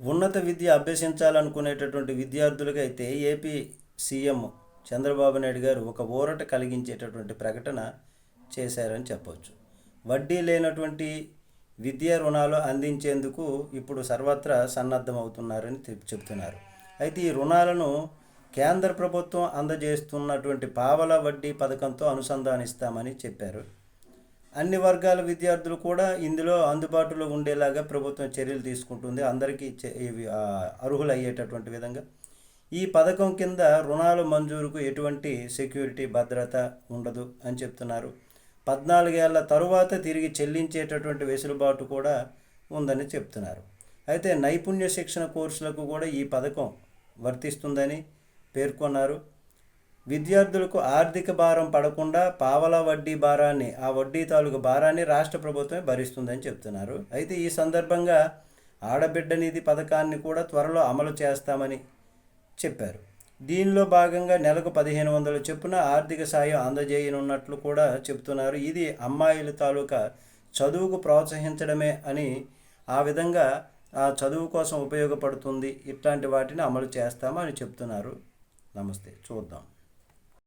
ఉన్నత విద్య అభ్యసించాలనుకునేటటువంటి విద్యార్థులకైతే ఏపీ సీఎం చంద్రబాబు నాయుడు గారు ఒక ఊరట కలిగించేటటువంటి ప్రకటన చేశారని చెప్పవచ్చు వడ్డీ లేనటువంటి విద్యా రుణాలు అందించేందుకు ఇప్పుడు సర్వత్రా సన్నద్ధమవుతున్నారని చెప్తున్నారు. అయితే ఈ రుణాలను కేంద్ర ప్రభుత్వం అందజేస్తున్నటువంటి పావల వడ్డీ పథకంతో అనుసంధానిస్తామని చెప్పారు. అన్ని వర్గాల విద్యార్థులు కూడా ఇందులో అందుబాటులో ఉండేలాగా ప్రభుత్వం చర్యలు తీసుకుంటుంది. అందరికీ అర్హులు అయ్యేటటువంటి విధంగా. ఈ పథకం కింద రుణాల మంజూరుకు ఎటువంటి సెక్యూరిటీ భద్రత ఉండదు అని చెప్తున్నారు. పద్నాలుగేళ్ళ తరువాత తిరిగి చెల్లించేటటువంటి వెసులుబాటు కూడా ఉందని చెప్తున్నారు. అయితే నైపుణ్య శిక్షణ కోర్సులకు కూడా ఈ పథకం వర్తిస్తుందని పేర్కొన్నారు. విద్యార్థులకు ఆర్థిక భారం పడకుండా పావలా వడ్డీ భారాన్ని ఆ వడ్డీ తాలూకు భారాన్ని రాష్ట్ర ప్రభుత్వమే భరిస్తుందని చెప్తున్నారు. అయితే ఈ సందర్భంగా ఆడబిడ్డ నిధి పథకాన్ని కూడా త్వరలో అమలు చేస్తామని చెప్పారు. దీనిలో భాగంగా నెలకు పదిహేను వందల చొప్పున ఆర్థిక సాయం అందజేయనున్నట్లు కూడా చెప్తున్నారు ఇది అమ్మాయిల తాలూకా చదువుకు ప్రోత్సహించడమే అని ఆ విధంగా ఆ చదువు కోసం ఉపయోగపడుతుంది. ఇట్లాంటి వాటిని అమలు చేస్తామని చెప్తున్నారు. నమస్తే. చూద్దాం.